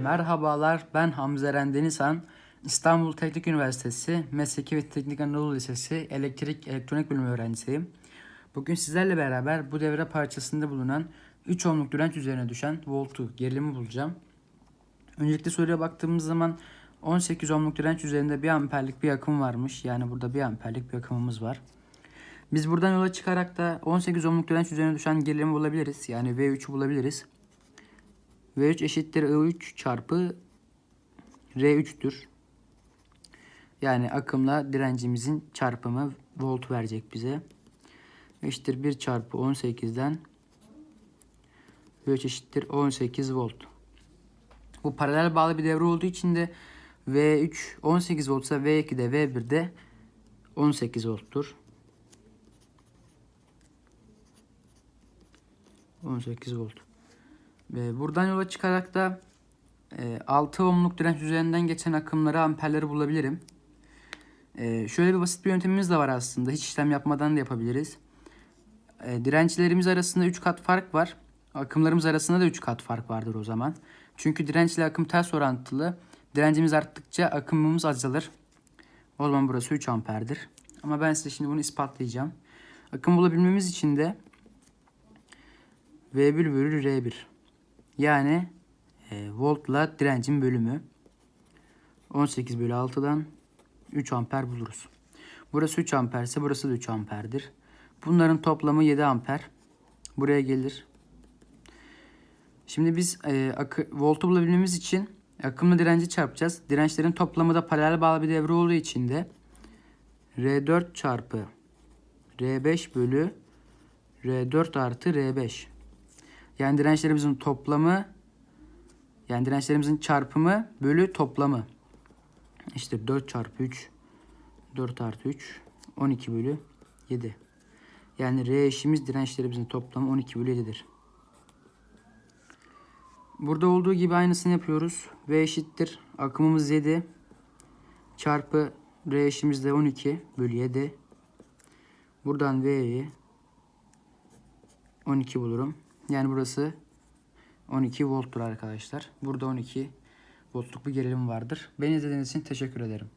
merhabalar ben Hamza Eren Denizhan. İstanbul Teknik Üniversitesi Mesleki ve Teknik Anadolu Lisesi Elektrik Elektronik Bölümü öğrencisiyim. Bugün sizlerle beraber bu devre parçasında bulunan 3 ohmluk direnç üzerine düşen voltu, gerilimi bulacağım. Öncelikle soruya baktığımız zaman 18 ohmluk direnç üzerinde 1 amperlik bir akım varmış. Yani burada 1 amperlik bir akımımız var. Biz buradan yola çıkarak da 18 ohmluk direnç üzerine düşen gerilimi bulabiliriz. Yani V3'ü bulabiliriz. V3 eşittir I3 çarpı R3'tür. Yani akımla direncimizin çarpımı volt verecek bize. Eşittir 1 çarpı 18'den V3 eşittir 18 volt. Bu paralel bağlı bir devre olduğu için de V3 18 voltsa V2 de V1 de 18 volttur. 18 volt. Ve buradan yola çıkarak da e, 6 ohmluk direnç üzerinden geçen akımları amperleri bulabilirim. E, şöyle bir basit bir yöntemimiz de var aslında. Hiç işlem yapmadan da yapabiliriz. E, dirençlerimiz arasında 3 kat fark var. Akımlarımız arasında da 3 kat fark vardır o zaman. Çünkü dirençle akım ters orantılı. Direncimiz arttıkça akımımız azalır. O zaman burası 3 amperdir. Ama ben size şimdi bunu ispatlayacağım. Akım bulabilmemiz için de V1 bölü R1. Yani e, voltla direncin bölümü. 18 bölü 6'dan 3 amper buluruz. Burası 3 amper ise burası da 3 amperdir. Bunların toplamı 7 amper. Buraya gelir. Şimdi biz e, akı, voltu bulabilmemiz için akımla direnci çarpacağız. Dirençlerin toplamı da paralel bağlı bir devre olduğu için de R4 çarpı R5 bölü R4 artı R5. Yani dirençlerimizin toplamı yani dirençlerimizin çarpımı bölü toplamı. İşte 4 çarpı 3 4 artı 3 12 bölü 7. Yani R eşimiz dirençlerimizin toplamı 12 bölü 7'dir. Burada olduğu gibi aynısını yapıyoruz. V eşittir. Akımımız 7 çarpı R eşimiz de 12 bölü 7. Buradan V'yi 12 bulurum. Yani burası 12 volttur arkadaşlar. Burada 12 voltluk bir gerilim vardır. Beni izlediğiniz için teşekkür ederim.